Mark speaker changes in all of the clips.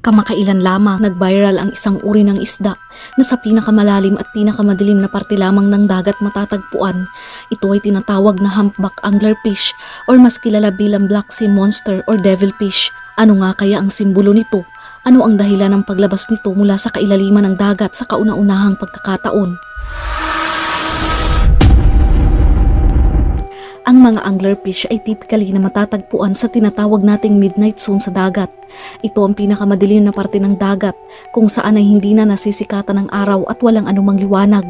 Speaker 1: Kamakailan lamang nag-viral ang isang uri ng isda na sa pinakamalalim at pinakamadilim na parte lamang ng dagat matatagpuan. Ito ay tinatawag na humpback anglerfish or mas kilala bilang black sea monster or devilfish. Ano nga kaya ang simbolo nito? Ano ang dahilan ng paglabas nito mula sa kailaliman ng dagat sa kauna-unahang pagkakataon? Ang mga anglerfish ay typically na matatagpuan sa tinatawag nating midnight zone sa dagat. Ito ang pinakamadilim na parte ng dagat kung saan ay hindi na nasisikatan ng araw at walang anumang liwanag.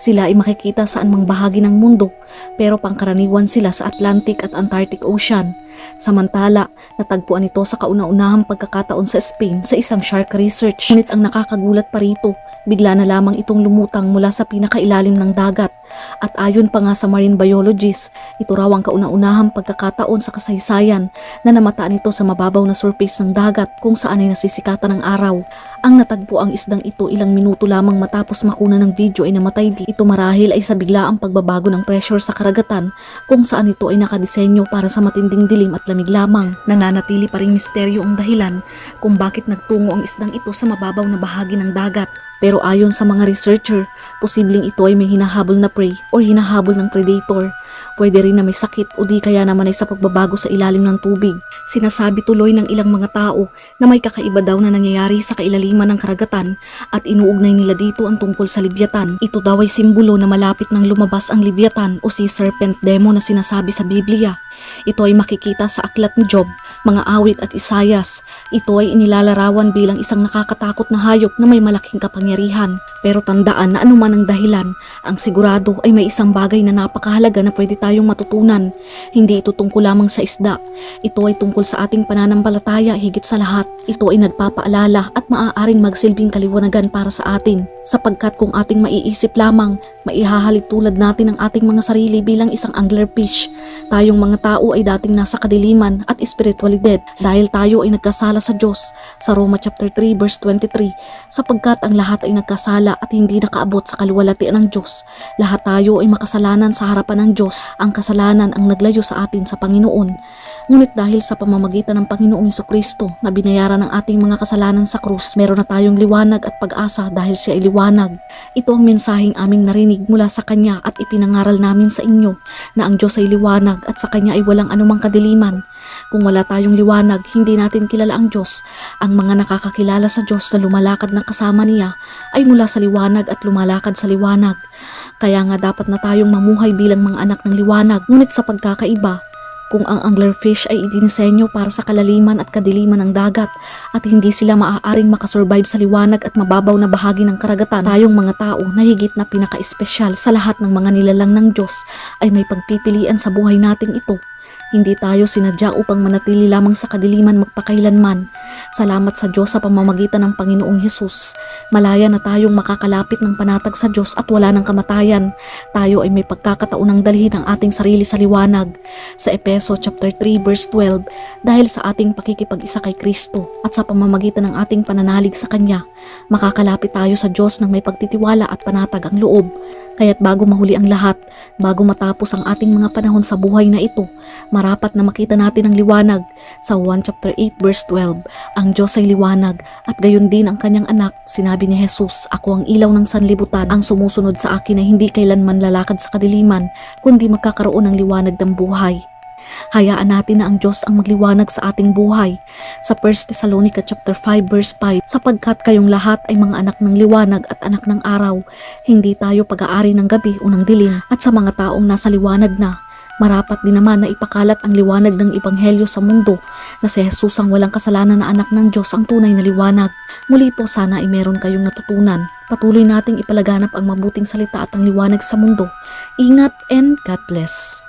Speaker 1: Sila ay makikita saan mang bahagi ng mundo pero pangkaraniwan sila sa Atlantic at Antarctic Ocean. Samantala, natagpuan ito sa kauna-unahang pagkakataon sa Spain sa isang shark research. Ngunit ang nakakagulat pa rito, bigla na lamang itong lumutang mula sa pinakailalim ng dagat. At ayon pa nga sa marine biologist, ito raw ang kauna-unahang pagkakataon sa kasaysayan na namataan ito sa mababaw na surface ng dagat kung saan ay nasisikatan ng araw. Ang natagpo ang isdang ito ilang minuto lamang matapos makuna ng video ay namatay di. Ito marahil ay sa biglaang pagbabago ng pressure sa karagatan kung saan ito ay nakadisenyo para sa matinding dilim at lamig lamang. Nananatili pa ring misteryo ang dahilan kung bakit nagtungo ang isdang ito sa mababaw na bahagi ng dagat. Pero ayon sa mga researcher, posibleng ito ay may hinahabol na prey or hinahabol ng predator. Pwede rin na may sakit o di kaya naman ay sa pagbabago sa ilalim ng tubig. Sinasabi tuloy ng ilang mga tao na may kakaiba daw na nangyayari sa kailaliman ng karagatan at inuugnay nila dito ang tungkol sa libyatan. Ito daw ay simbolo na malapit nang lumabas ang libyatan o si serpent demo na sinasabi sa Biblia. Ito ay makikita sa aklat ni Job, mga awit at Isayas. Ito ay inilalarawan bilang isang nakakatakot na hayop na may malaking kapangyarihan. Pero tandaan na anuman ang dahilan, ang sigurado ay may isang bagay na napakahalaga na pwede tayong matutunan. Hindi ito tungkol lamang sa isda. Ito ay tungkol sa ating pananampalataya higit sa lahat. Ito ay nagpapaalala at maaaring magsilbing kaliwanagan para sa atin. Sapagkat kung ating maiisip lamang, maihahalid tulad natin ang ating mga sarili bilang isang anglerfish. Tayong mga tao ay dating nasa kadiliman at espiritualidad dahil tayo ay nagkasala sa Diyos sa Roma chapter 3 verse 23 sapagkat ang lahat ay nagkasala at hindi nakaabot sa kaluwalhatian ng Diyos. Lahat tayo ay makasalanan sa harapan ng Diyos. Ang kasalanan ang naglayo sa atin sa Panginoon. Ngunit dahil sa pamamagitan ng Panginoong Kristo na binayaran ng ating mga kasalanan sa krus, meron na tayong liwanag at pag-asa dahil siya ay liwanag. Ito ang mensaheng aming narinig mula sa Kanya at ipinangaral namin sa inyo na ang Diyos ay liwanag at sa Kanya ay walang anumang kadiliman. Kung wala tayong liwanag, hindi natin kilala ang Diyos. Ang mga nakakakilala sa Diyos na lumalakad ng kasama niya ay mula sa liwanag at lumalakad sa liwanag. Kaya nga dapat na tayong mamuhay bilang mga anak ng liwanag. Ngunit sa pagkakaiba, kung ang anglerfish ay idinisenyo para sa kalaliman at kadiliman ng dagat at hindi sila maaaring makasurvive sa liwanag at mababaw na bahagi ng karagatan, tayong mga tao na higit na pinaka-espesyal sa lahat ng mga nilalang ng Diyos ay may pagpipilian sa buhay nating ito. Hindi tayo sinadya upang manatili lamang sa kadiliman magpakailanman. Salamat sa Diyos sa pamamagitan ng Panginoong Hesus. Malaya na tayong makakalapit ng panatag sa Diyos at wala ng kamatayan. Tayo ay may pagkakataunang dalhin ang ating sarili sa liwanag. Sa Epeso chapter 3 verse 12, dahil sa ating pakikipag-isa kay Kristo at sa pamamagitan ng ating pananalig sa Kanya, makakalapit tayo sa Diyos ng may pagtitiwala at panatag ang loob. Kaya't bago mahuli ang lahat, bago matapos ang ating mga panahon sa buhay na ito, marapat na makita natin ang liwanag. Sa 1 chapter 8 verse 12, ang Diyos ay liwanag at gayon din ang kanyang anak. Sinabi ni Jesus, ako ang ilaw ng sanlibutan, ang sumusunod sa akin ay hindi kailanman lalakad sa kadiliman, kundi magkakaroon ng liwanag ng buhay. Hayaan natin na ang Diyos ang magliwanag sa ating buhay. Sa 1 Thessalonica chapter 5 verse 5, sapagkat kayong lahat ay mga anak ng liwanag at anak ng araw, hindi tayo pag-aari ng gabi o ng dilim. At sa mga taong nasa liwanag na, marapat din naman na ipakalat ang liwanag ng Ebanghelyo sa mundo na si Jesus ang walang kasalanan na anak ng Diyos ang tunay na liwanag. Muli po sana ay meron kayong natutunan. Patuloy nating ipalaganap ang mabuting salita at ang liwanag sa mundo. Ingat and God bless.